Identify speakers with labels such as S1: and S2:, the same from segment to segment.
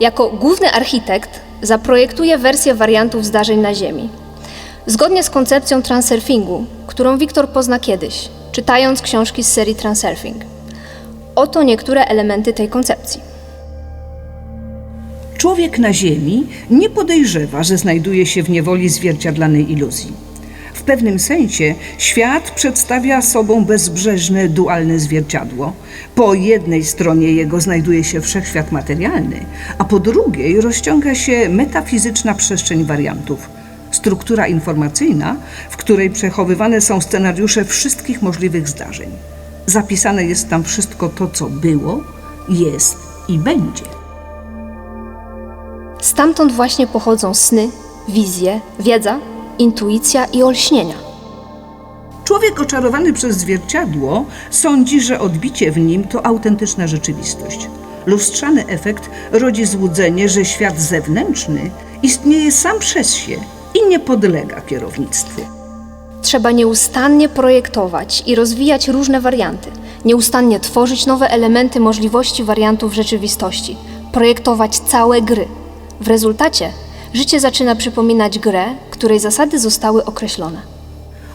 S1: Jako główny architekt zaprojektuje wersję wariantów zdarzeń na Ziemi. Zgodnie z koncepcją transurfingu, którą Wiktor pozna kiedyś, czytając książki z serii Transurfing. Oto niektóre elementy tej koncepcji.
S2: Człowiek na Ziemi nie podejrzewa, że znajduje się w niewoli zwierciadlanej iluzji. Pewnym sensie świat przedstawia sobą bezbrzeżne, dualne zwierciadło. Po jednej stronie jego znajduje się wszechświat materialny, a po drugiej rozciąga się metafizyczna przestrzeń wariantów. Struktura informacyjna, w której przechowywane są scenariusze wszystkich możliwych zdarzeń. Zapisane jest tam wszystko to, co było, jest i będzie.
S1: Stamtąd właśnie pochodzą sny, wizje, wiedza, intuicja i olśnienia.
S2: Człowiek oczarowany przez zwierciadło sądzi, że odbicie w nim to autentyczna rzeczywistość. Lustrzany efekt rodzi złudzenie, że świat zewnętrzny istnieje sam przez się i nie podlega kierownictwu.
S1: Trzeba nieustannie projektować i rozwijać różne warianty, nieustannie tworzyć nowe elementy możliwości wariantów rzeczywistości, projektować całe gry. W rezultacie życie zaczyna przypominać grę, której zasady zostały określone.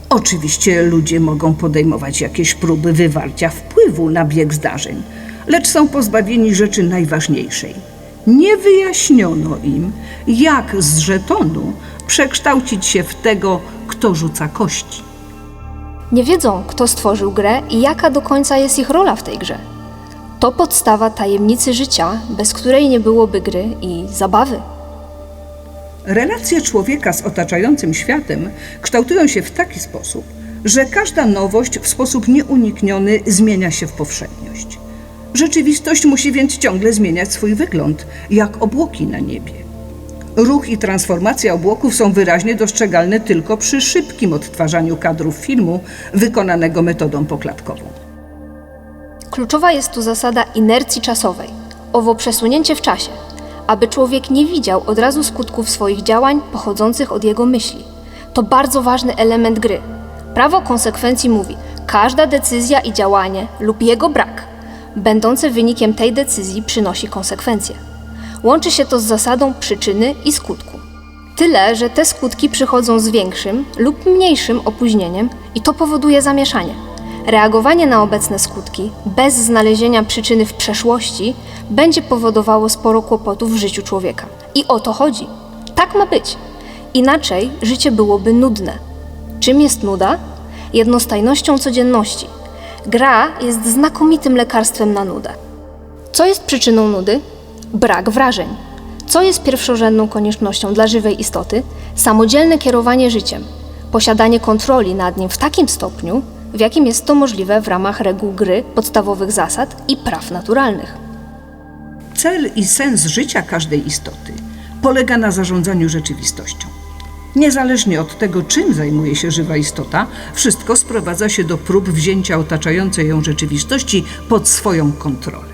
S2: Oczywiście ludzie mogą podejmować jakieś próby wywarcia wpływu na bieg zdarzeń, lecz są pozbawieni rzeczy najważniejszej. Nie wyjaśniono im, jak z żetonu przekształcić się w tego, kto rzuca kości.
S1: Nie wiedzą, kto stworzył grę i jaka do końca jest ich rola w tej grze. To podstawa tajemnicy życia, bez której nie byłoby gry i zabawy.
S2: Relacje człowieka z otaczającym światem kształtują się w taki sposób, że każda nowość w sposób nieunikniony zmienia się w powszedniość. Rzeczywistość musi więc ciągle zmieniać swój wygląd, jak obłoki na niebie. Ruch i transformacja obłoków są wyraźnie dostrzegalne tylko przy szybkim odtwarzaniu kadrów filmu wykonanego metodą poklatkową.
S1: Kluczowa jest tu zasada inercji czasowej, owo przesunięcie w czasie, aby człowiek nie widział od razu skutków swoich działań pochodzących od jego myśli. To bardzo ważny element gry. Prawo konsekwencji mówi: każda decyzja i działanie lub jego brak, będące wynikiem tej decyzji, przynosi konsekwencje. Łączy się to z zasadą przyczyny i skutku. Tyle, że te skutki przychodzą z większym lub mniejszym opóźnieniem i to powoduje zamieszanie. Reagowanie na obecne skutki bez znalezienia przyczyny w przeszłości będzie powodowało sporo kłopotów w życiu człowieka. I o to chodzi. Tak ma być. Inaczej życie byłoby nudne. Czym jest nuda? Jednostajnością codzienności. Gra jest znakomitym lekarstwem na nudę. Co jest przyczyną nudy? Brak wrażeń. Co jest pierwszorzędną koniecznością dla żywej istoty? Samodzielne kierowanie życiem, posiadanie kontroli nad nim w takim stopniu, w jakim jest to możliwe w ramach reguł gry, podstawowych zasad i praw naturalnych.
S2: Cel i sens życia każdej istoty polega na zarządzaniu rzeczywistością. Niezależnie od tego, czym zajmuje się żywa istota, wszystko sprowadza się do prób wzięcia otaczającej ją rzeczywistości pod swoją kontrolę.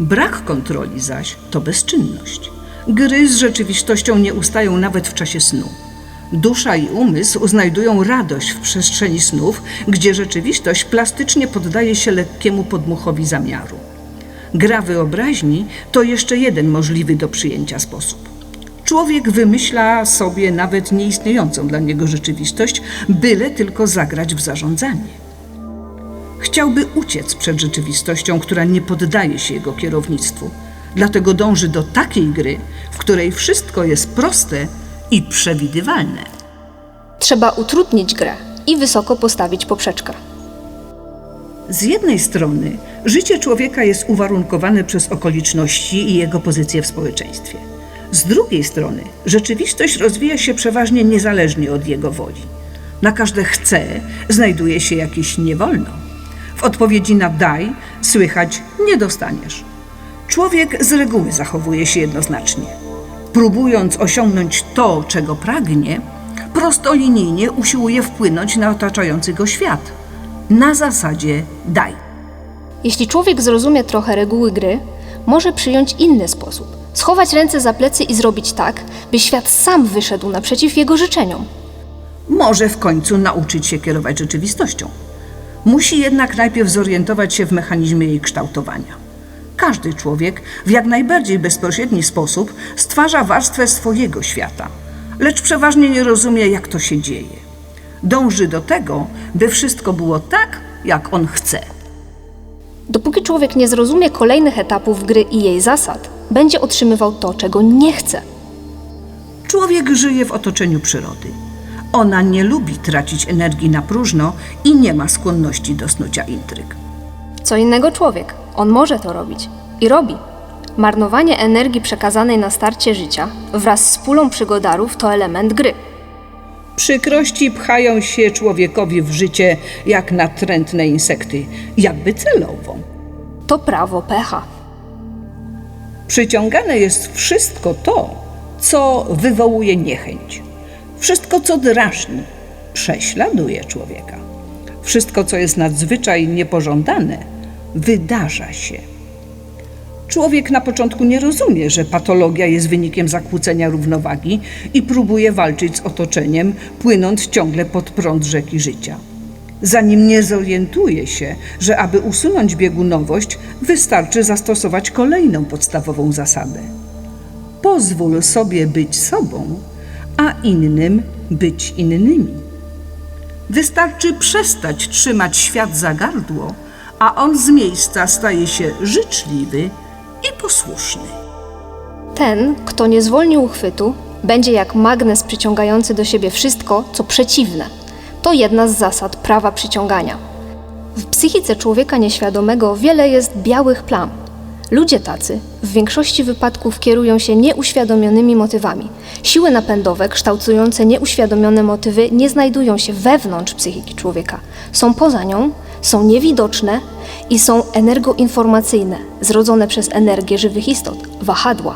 S2: Brak kontroli zaś to bezczynność. Gry z rzeczywistością nie ustają nawet w czasie snu. Dusza i umysł znajdują radość w przestrzeni snów, gdzie rzeczywistość plastycznie poddaje się lekkiemu podmuchowi zamiaru. Gra wyobraźni to jeszcze jeden możliwy do przyjęcia sposób. Człowiek wymyśla sobie nawet nieistniejącą dla niego rzeczywistość, byle tylko zagrać w zarządzanie. Chciałby uciec przed rzeczywistością, która nie poddaje się jego kierownictwu. Dlatego dąży do takiej gry, w której wszystko jest proste i przewidywalne.
S1: Trzeba utrudnić grę i wysoko postawić poprzeczkę.
S2: Z jednej strony życie człowieka jest uwarunkowane przez okoliczności i jego pozycję w społeczeństwie. Z drugiej strony rzeczywistość rozwija się przeważnie niezależnie od jego woli. Na każde chce znajduje się jakieś nie wolno. W odpowiedzi na daj słychać nie dostaniesz. Człowiek z reguły zachowuje się jednoznacznie. Próbując osiągnąć to, czego pragnie, prostolinijnie usiłuje wpłynąć na otaczający go świat. Na zasadzie daj.
S1: Jeśli człowiek zrozumie trochę reguły gry, może przyjąć inny sposób. Schować ręce za plecy i zrobić tak, by świat sam wyszedł naprzeciw jego życzeniom.
S2: Może w końcu nauczyć się kierować rzeczywistością. Musi jednak najpierw zorientować się w mechanizmie jej kształtowania. Każdy człowiek w jak najbardziej bezpośredni sposób stwarza warstwę swojego świata, lecz przeważnie nie rozumie, jak to się dzieje. Dąży do tego, by wszystko było tak, jak on chce.
S1: Dopóki człowiek nie zrozumie kolejnych etapów gry i jej zasad, będzie otrzymywał to, czego nie chce.
S2: Człowiek żyje w otoczeniu przyrody. Ona nie lubi tracić energii na próżno i nie ma skłonności do snucia intryg.
S1: Co innego człowiek. On może to robić. I robi. Marnowanie energii przekazanej na starcie życia wraz z pulą przygodarów to element gry.
S2: Przykrości pchają się człowiekowi w życie jak natrętne insekty, jakby celowo.
S1: To prawo pecha.
S2: Przyciągane jest wszystko to, co wywołuje niechęć. Wszystko, co drażni, prześladuje człowieka. Wszystko, co jest nadzwyczaj niepożądane, wydarza się. Człowiek na początku nie rozumie, że patologia jest wynikiem zakłócenia równowagi i próbuje walczyć z otoczeniem, płynąc ciągle pod prąd rzeki życia. Zanim nie zorientuje się, że aby usunąć biegunowość, wystarczy zastosować kolejną podstawową zasadę. Pozwól sobie być sobą, a innym być innymi. Wystarczy przestać trzymać świat za gardło, a on z miejsca staje się życzliwy i posłuszny.
S1: Ten, kto nie zwolni uchwytu, będzie jak magnes przyciągający do siebie wszystko, co przeciwne. To jedna z zasad prawa przyciągania. W psychice człowieka nieświadomego wiele jest białych plam. Ludzie tacy w większości wypadków kierują się nieuświadomionymi motywami. Siły napędowe kształtujące nieuświadomione motywy nie znajdują się wewnątrz psychiki człowieka. Są poza nią, są niewidoczne i są energoinformacyjne, zrodzone przez energię żywych istot, wahadła.